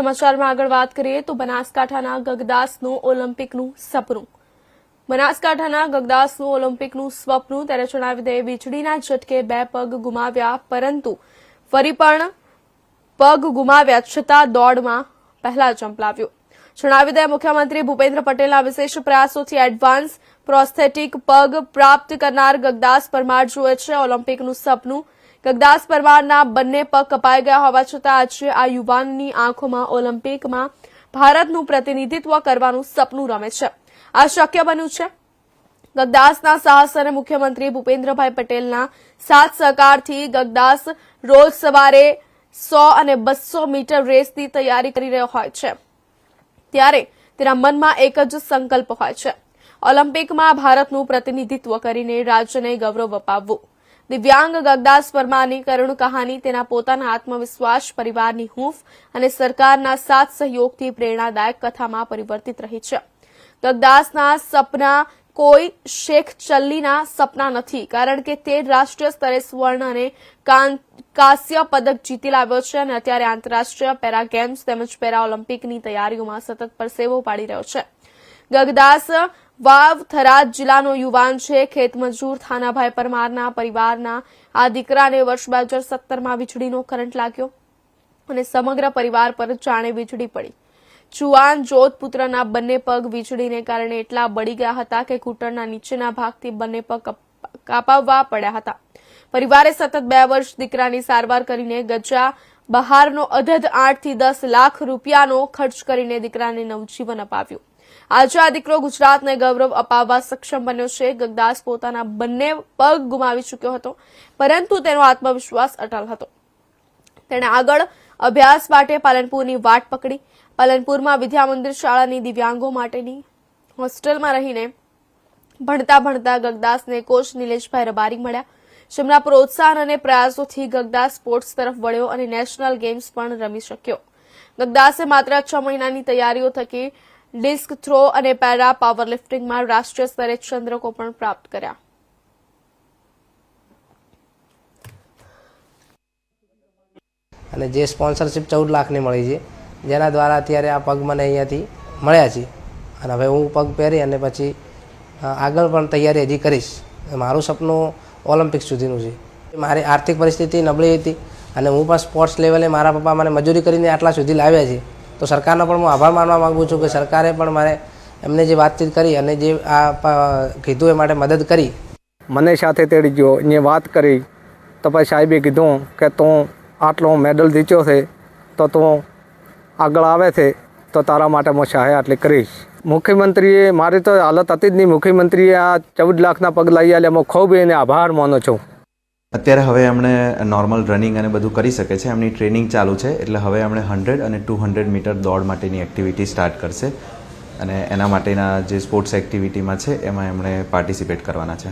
સમાચારમાં આગળ વાત કરીએ તો બનાસકાંઠાના ગગદાસનું ઓલિમ્પિકનું સપનું. બનાસકાંઠાના ગગદાસનું ઓલિમ્પિકનું સ્વપ્ન ત્યારે જણાવી દે વીજળીના ઝટકે બે પગ ગુમાવ્યા, પરંતુ ફરી પણ પગ ગુમાવ્યા છતાં દોડમાં પહેલા ઝંપલાવ્યો જણાવી દે મુખ્યમંત્રી ભૂપેન્દ્ર પટેલના વિશેષ પ્રયાસોથી એડવાન્સ પ્રોસ્થેટિક પગ પ્રાપ્ત કરનાર ગગદાસ પરમાર જુએ છે, ઓલિમ્પિકનું સપનું ગગદાસ પરમારના બંને પગ કપાઈ ગયા હોવા છતાં આજે આ યુવાનની આંખોમાં ઓલિમ્પિકમાં ભારતનું પ્રતિનિધિત્વ કરવાનું સપનું રમે છે. આ શક્ય બન્યું છે? ગગદાસના સાહસ અને મુખ્યમંત્રી ભૂપેન્દ્રભાઈ પટેલના સાથ સહકારથી ગગદાસ રોજ સવારે સો અને બસો મીટર રેસની તૈયારી કરી રહ્યો હોય છે. ત્યારે તેના મનમાં એક જ સંકલ્પ હોય છે. ઓલિમ્પિકમાં ભારતનું પ્રતિનિધિત્વ કરીને રાજ્યને ગૌરવ અપાવવું. દિવ્યાંગ ગગદાસ પરમારની કરુણ કહાની, તેના પોતાના આત્મવિશ્વાસ, પરિવારની હૂંફ અને સરકારના સાથ સહયોગથી પ્રેરણાદાયક કથામાં પરિવર્તિત રહી છે. ગગદાસના સપના કોઈ શેખ ચલ્લીના સપના નથી, કારણ કે તે રાષ્ટ્રીય સ્તરે સુવર્ણ અને કાંસ્ય પદક જીતી લાવ્યો છે અને અત્યારે આંતરરાષ્ટ્રીય પેરા ગેમ્સ તેમજ પેરા ઓલિમ્પિકની તૈયારીઓમાં સતત પરસેવો પાડી રહ્યો છે. ગગદાસ વાવ થરાદ જિલ્લાનો યુવાન છે. ખેતમજૂર થાનાભાઈ પરમારના પરિવારના આ દીકરાને વર્ષ બે હજાર સત્તરમાં વીજળીનો કરંટ લાગ્યો અને સમગ્ર પરિવાર પર જાણે વીજળી પડી. જુવાન જોધપુત્રના બંને પગ વીજળીને કારણે એટલા બળી ગયા હતા કે ઘૂંટણના નીચેના ભાગથી બંને પગ કપ- કાપાવવા પડ્યા હતા. પરિવારે સતત બે વર્ષ દીકરાની સારવાર કરીને ગજા બહારનો અધધ આઠથી દસ લાખ રૂપિયાનો ખર્ચ કરીને દીકરાને નવજીવન અપાવ્યું. આજે આ દીકરો ગુજરાતને ગૌરવ અપાવવા સક્ષમ બન્યો છે. ગગદાસ પોતાના બંને પગ ગુમાવી ચૂક્યો હતો, પરંતુ તેનો આત્મવિશ્વાસ અટલ હતો. તેણે આગળ અભ્યાસ માટે પાલનપુરની વાટ પકડી. પાલનપુરમાં વિદ્યા મંદિર શાળાની દિવ્યાંગો માટેની હોસ્ટેલમાં રહીને ભણતા ભણતા ગગદાસને કોચ નિલેશભાઈ રબારી મળ્યા. જેમના પ્રોત્સાહન અને પ્રયાસોથી ગગદાસ સ્પોર્ટ્સ તરફ વળ્યો અને નેશનલ ગેમ્સ પણ રમી શક્યો. ગગદાસે માત્ર છ મહિનાની તૈયારીઓ થકી ડિસ્ક થ્રો અને પેરા પાવર લિફ્ટિંગમાં રાષ્ટ્રીય સ્તરે ચંદ્રકો પણ પ્રાપ્ત કર્યા. અને જે સ્પોન્સરશિપ ચૌદ લાખની મળી છે, જેના દ્વારા અત્યારે આ પગ મને અહીંયાથી મળ્યા છે. અને હવે હું પગ પહેરી અને પછી આગળ પણ તૈયારી હજી કરીશ. મારું સપનું ઓલિમ્પિક સુધીનું છે. મારી આર્થિક પરિસ્થિતિ નબળી હતી અને હું પણ સ્પોર્ટ્સ લેવલે મારા પપ્પા મને મજૂરી કરીને આટલા સુધી લાવ્યા છે. તો સરકારનો પણ હું આભાર માનવા માગું છું કે સરકારે પણ મારે એમને જે વાતચીત કરી અને જે આ કીધું એ માટે મદદ કરી. મને સાથે તેડી ગયો એ વાત કરી. તો પછી સાહેબે કીધું કે તું આટલો મેડલ જીત્યો છે, તો તું આગળ આવે છે, તો તારા માટે હું સહાય આટલી કરીશ. મુખ્યમંત્રીએ, મારી તો હાલત હતી જ નહીં. મુખ્યમંત્રીએ આ ચૌદ લાખના પગ લઈ એટલે હું ખૂબ એને આભાર માનું છું. અત્યારે હવે એમણે નોર્મલ રનિંગ અને બધું કરી શકે છે. એમની ટ્રેનિંગ ચાલુ છે એટલે હવે એમણે હંડ્રેડ અને ટુ હંડ્રેડ મીટર દોડ માટેની એક્ટિવિટી સ્ટાર્ટ કરશે. અને એના માટેના જે સ્પોર્ટ્સ એક્ટિવિટીમાં છે, એમાં એમણે પાર્ટિસિપેટ કરવાના છે.